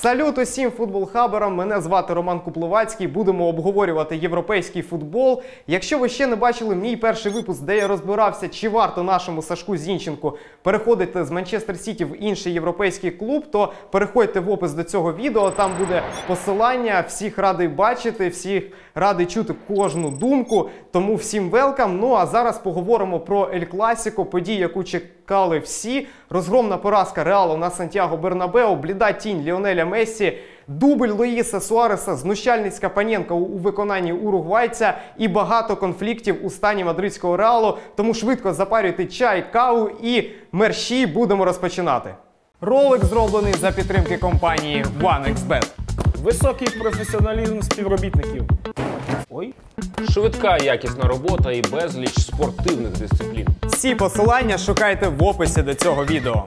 Салют усім футбол-хаберам. Мене звати Роман Купловацький. Будемо обговорювати європейський футбол. Якщо ви ще не бачили мій перший випуск, де я розбирався, чи варто нашому Сашку Зінченку переходити з Манчестер Сіті в інший європейський клуб, то переходьте в опис до цього відео. Там буде посилання. Всіх радий бачити, всіх радий чути кожну думку. Тому всім велкам. Ну а зараз поговоримо про Ель Класіко, подію, яку чекали всі. Розгромна поразка Реалу на Сантьяго Бернабеу, бліда тінь Ліонеля Мессі, дубль Луїса Суареса, знущальницька паненка у у виконанні уругвайця і багато конфліктів у стані мадридського реалу. Тому швидко запарюйте чай, каву і мерщі будемо розпочинати. Ролик зроблений за підтримки компанії OneXBet. Високий професіоналізм співробітників. Ой, Швидка якісна робота і безліч спортивних дисциплін. Всі посилання шукайте в описі до цього відео.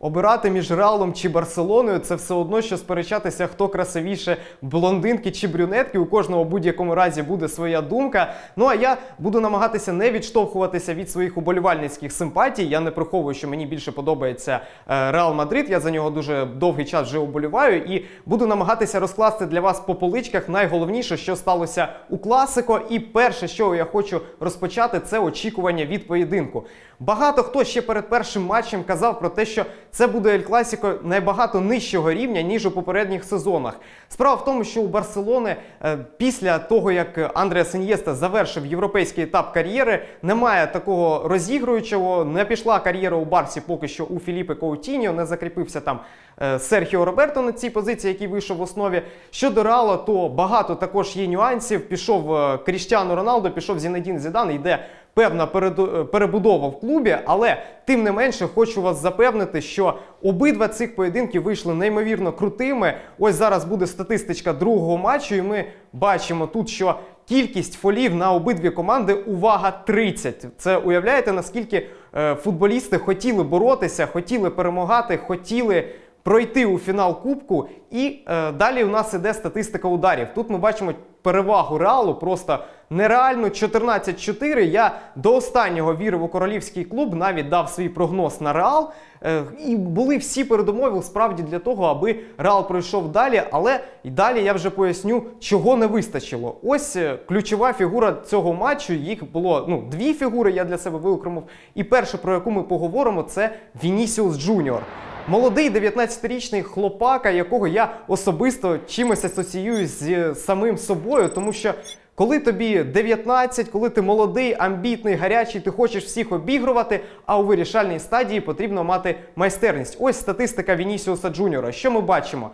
Обирати між Реалом чи Барселоною це все одно, що сперечатися, хто красивіше блондинки чи брюнетки. У кожного будь-якому разі буде своя думка. Ну а я буду намагатися не відштовхуватися від своїх уболівальницьких симпатій. Я не приховую, що мені більше подобається е, Реал Мадрид. Я за нього дуже довгий час вже уболіваю, і буду намагатися розкласти для вас по поличках найголовніше, що сталося у класико. І перше, що я хочу розпочати, це очікування від поєдинку. Багато хто ще перед першим матчем казав про те, що це буде Ель Класіко найбагато нижчого рівня, ніж у попередніх сезонах. Справа в тому, що у Барселони е, після того, як Андреа Сеньєста завершив європейський етап кар'єри, немає такого розігруючого. Не пішла кар'єра у Барсі поки що у Філіпе Коутіньо, не закріпився там е, Серхіо Роберто на цій позиції, який вийшов в основі. Щодо Реала, то багато також є нюансів. Пішов е, Кріштіану Роналдо, пішов Зінедін Зідан, йде певна переду- перебудова в клубі, але тим не менше хочу вас запевнити, що обидва цих поєдинки вийшли неймовірно крутими. Ось зараз буде статистичка другого матчу, і ми бачимо тут, що кількість фолів на обидві команди увага 30. Це уявляєте, наскільки е, футболісти хотіли боротися, хотіли перемагати, хотіли. Пройти у фінал кубку, і е, далі у нас іде статистика ударів. Тут ми бачимо перевагу реалу просто нереально 14-4. Я до останнього вірив у королівський клуб, навіть дав свій прогноз на реал. Е, і були всі передумови справді для того, аби реал пройшов далі. Але і далі я вже поясню, чого не вистачило. Ось е, ключова фігура цього матчу. Їх було ну дві фігури. Я для себе виокремив. І перше, про яку ми поговоримо, це Вінісіус Джуніор. Молодий 19-річний хлопака, якого я особисто чимось асоціюю з самим собою, тому що коли тобі 19, коли ти молодий, амбітний, гарячий, ти хочеш всіх обігрувати, а у вирішальній стадії потрібно мати майстерність. Ось статистика Вінісіуса Джуніора. Що ми бачимо?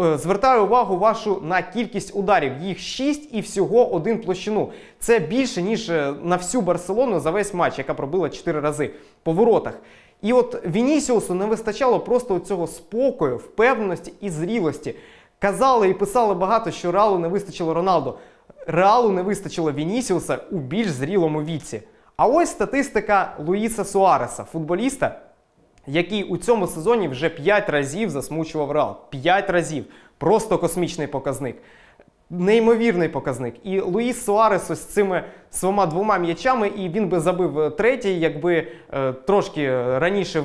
Е, Звертаю увагу вашу на кількість ударів. Їх 6 і всього один площину. Це більше, ніж е, на всю Барселону за весь матч, яка пробила 4 рази по воротах. І от Вінісіусу не вистачало просто цього спокою, впевненості і зрілості. Казали і писали багато, що Реалу не вистачило Роналдо. Реалу не вистачило Вінісіуса у більш зрілому віці. А ось статистика Луїса Суареса, футболіста, який у цьому сезоні вже 5 разів засмучував Реал. 5 разів. Просто космічний показник. Неймовірний показник. І Луїс Суарес ось цими своїми двома м'ячами, і він би забив е, третій, якби е, трошки раніше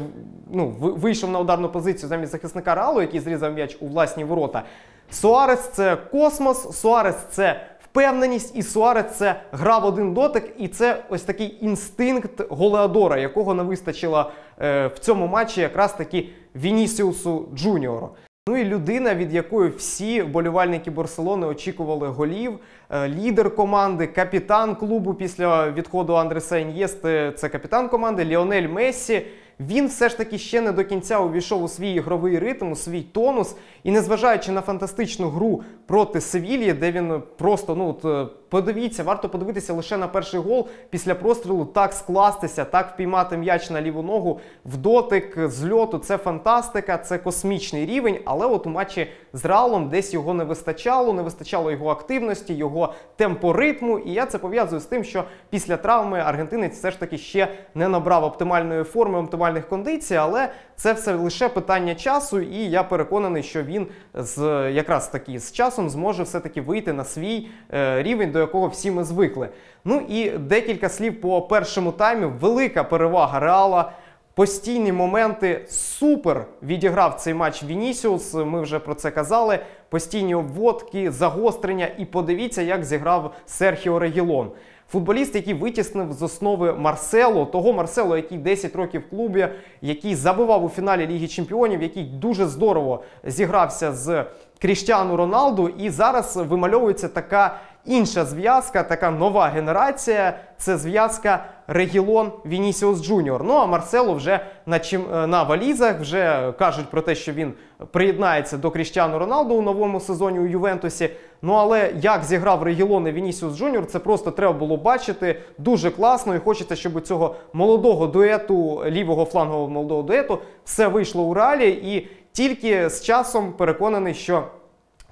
ну, вийшов на ударну позицію замість захисника Реалу, який зрізав м'яч у власні ворота. Суарес це космос, Суарес це впевненість, і Суарес це гра в один дотик, і це ось такий інстинкт Голеадора, якого не вистачило е, в цьому матчі якраз таки Вінісіусу Джуніору. Ну і людина, від якої всі вболівальники Барселони очікували голів, е, лідер команди, капітан клубу після відходу Андреса Ін'єсти, це капітан команди Ліонель Мессі. Він все ж таки ще не до кінця увійшов у свій ігровий ритм, у свій тонус. І незважаючи на фантастичну гру проти Севільї, де він просто ну от, е, подивіться, варто подивитися лише на перший гол після прострілу, так скластися, так впіймати м'яч на ліву ногу в дотик з льоту. Це фантастика, це космічний рівень. Але от у матчі з Реалом десь його не вистачало, не вистачало його активності, його темпоритму. І я це пов'язую з тим, що після травми аргентинець все ж таки ще не набрав оптимальної форми, оптимальних кондицій, але це все лише питання часу, і я переконаний, що він з якраз таки з часом зможе все-таки вийти на свій е, рівень, до якого всі ми звикли. Ну і декілька слів по першому таймі. Велика перевага Реала. постійні моменти. Супер відіграв цей матч Вінісіус. Ми вже про це казали. Постійні обводки, загострення. І подивіться, як зіграв Серхіо Регілон. Футболіст, який витіснив з основи Марсело, того Марсело, який 10 років в клубі, який забивав у фіналі Ліги Чемпіонів, який дуже здорово зігрався з Кріштіану Роналду. І зараз вимальовується така інша зв'язка, така нова генерація. Це зв'язка Регілон Вінісіус Джуніор. Ну а Марсело вже на чим е, на валізах вже кажуть про те, що він приєднається до Кріштіану Роналду у новому сезоні у Ювентусі. Ну але як зіграв Регілон і Вінісіус Джуніор, це просто треба було бачити дуже класно. І хочеться, щоб у цього молодого дуету, лівого флангового молодого дуету, все вийшло у реалі. І тільки з часом переконаний, що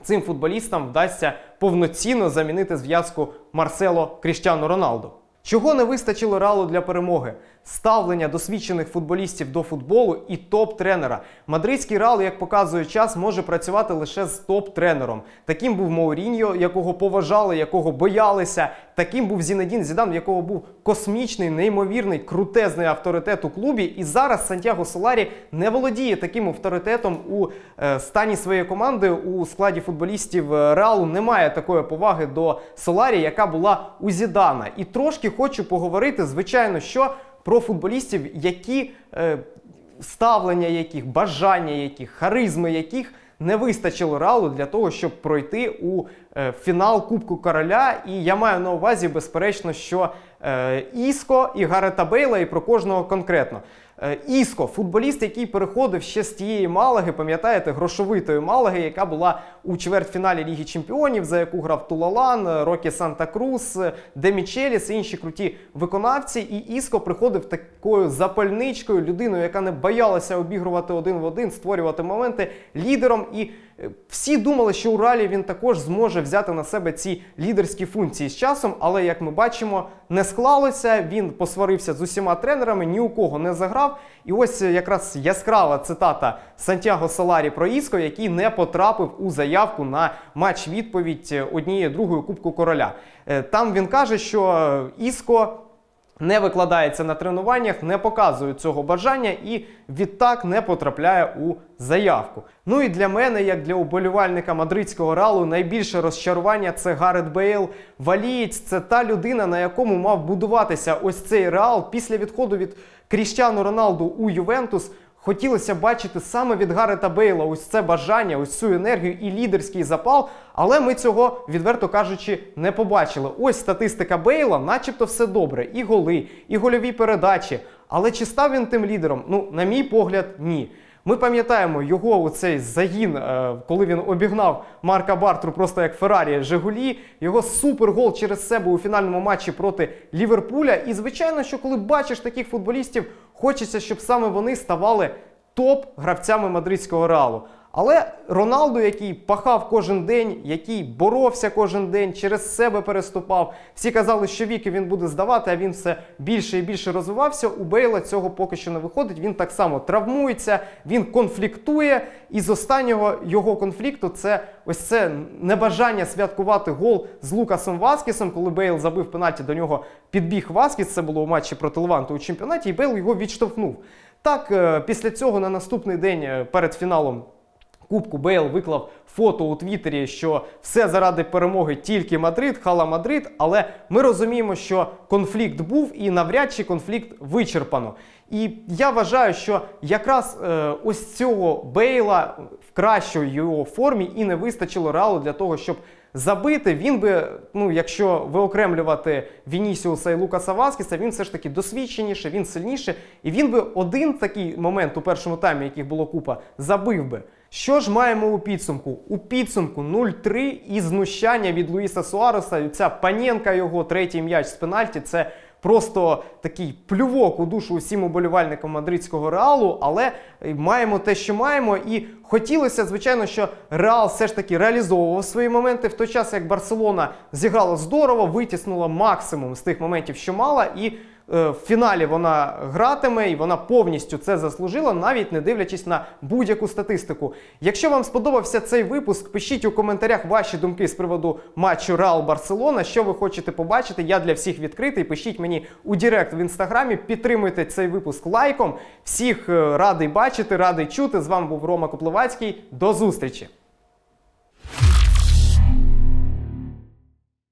цим футболістам вдасться повноцінно замінити зв'язку Марсело Кріштіану Роналду. Чого не вистачило Реалу для перемоги? Ставлення досвідчених футболістів до футболу і топ-тренера. Мадридський Реал, як показує час, може працювати лише з топ-тренером. Таким був Мауріньо, якого поважали, якого боялися. Таким був Зінедін Зідан, в якого був космічний, неймовірний, крутезний авторитет у клубі. І зараз Сантьяго Соларі не володіє таким авторитетом у е, стані своєї команди. У складі футболістів е, Реалу немає такої поваги до Соларі, яка була у Зідана. І трошки хочу поговорити, звичайно, що про футболістів, які е, ставлення яких, бажання яких, харизми яких не вистачило Реалу для того, щоб пройти у фінал Кубку Короля. І я маю на увазі, безперечно, що е, Іско і Гарета Бейла, і про кожного конкретно. Е, Іско, футболіст, який переходив ще з тієї Малаги, пам'ятаєте, грошовитої Малаги, яка була у чвертьфіналі Ліги Чемпіонів, за яку грав Тулалан, Рокі Санта-Крус, Демічеліс і інші круті виконавці. І Іско приходив такою запальничкою, людиною, яка не боялася обігрувати один в один, створювати моменти лідером. І е, всі думали, що у Ралі він також зможе взяти на себе ці лідерські функції з часом, але як ми бачимо, не склалося. Він посварився з усіма тренерами, ні у кого не заграв. І ось якраз яскрава цитата Сантьяго Саларі про Іско, який не потрапив у заявку на матч відповідь однієї другої Кубку Короля. Е, Там він каже, що Іско. Не викладається на тренуваннях, не показує цього бажання і відтак не потрапляє у заявку. Ну і для мене, як для уболівальника мадридського ралу, найбільше розчарування це Гарет Бейл. Валієць це та людина, на якому мав будуватися ось цей реал після відходу від Кріщану Роналду у Ювентус. Хотілося бачити саме від Гарета Бейла ось це бажання, ось цю енергію і лідерський запал, але ми цього, відверто кажучи, не побачили. Ось статистика Бейла, начебто все добре. І голи, і гольові передачі. Але чи став він тим лідером? Ну, на мій погляд, ні. Ми пам'ятаємо його цей загін, е, коли він обігнав Марка Бартру просто як Феррарі Жигулі, його супергол через себе у фінальному матчі проти Ліверпуля. І звичайно, що коли бачиш таких футболістів, хочеться, щоб саме вони ставали топ-гравцями мадридського реалу. Але Роналду, який пахав кожен день, який боровся кожен день, через себе переступав. Всі казали, що віки він буде здавати, а він все більше і більше розвивався. У Бейла цього поки що не виходить. Він так само травмується, він конфліктує. І з останнього його конфлікту це ось це небажання святкувати гол з Лукасом Васкісом, коли Бейл забив пенальті до нього підбіг Васкіс. Це було у матчі проти Леванту у чемпіонаті, і Бейл його відштовхнув. Так, е, після цього на наступний день е, перед фіналом. Кубку Бейл виклав фото у Твіттері, що все заради перемоги тільки Мадрид, хала Мадрид. Але ми розуміємо, що конфлікт був і навряд чи конфлікт вичерпано. І я вважаю, що якраз е, ось цього Бейла в кращій його формі і не вистачило реалу для того, щоб забити. Він би, ну якщо виокремлювати Вінісіуса і Лукаса Васкіса, він все ж таки досвідченіше, він сильніше. І він би один такий момент у першому таймі, яких було купа, забив би. Що ж маємо у підсумку? У підсумку 0-3 і знущання від Луїса Суареса. Ця паненка його, третій м'яч з пенальті. Це просто такий плювок у душу усім уболівальникам мадридського реалу. Але маємо те, що маємо. І хотілося, звичайно, що Реал все ж таки реалізовував свої моменти в той час, як Барселона зіграла здорово, витіснула максимум з тих моментів, що мала. І в фіналі вона гратиме і вона повністю це заслужила, навіть не дивлячись на будь-яку статистику. Якщо вам сподобався цей випуск, пишіть у коментарях ваші думки з приводу матчу Реал Барселона. Що ви хочете побачити? Я для всіх відкритий. Пишіть мені у Директ в інстаграмі. Підтримуйте цей випуск лайком. Всіх е, радий бачити, радий чути. З вами був Рома Коплевацький. До зустрічі!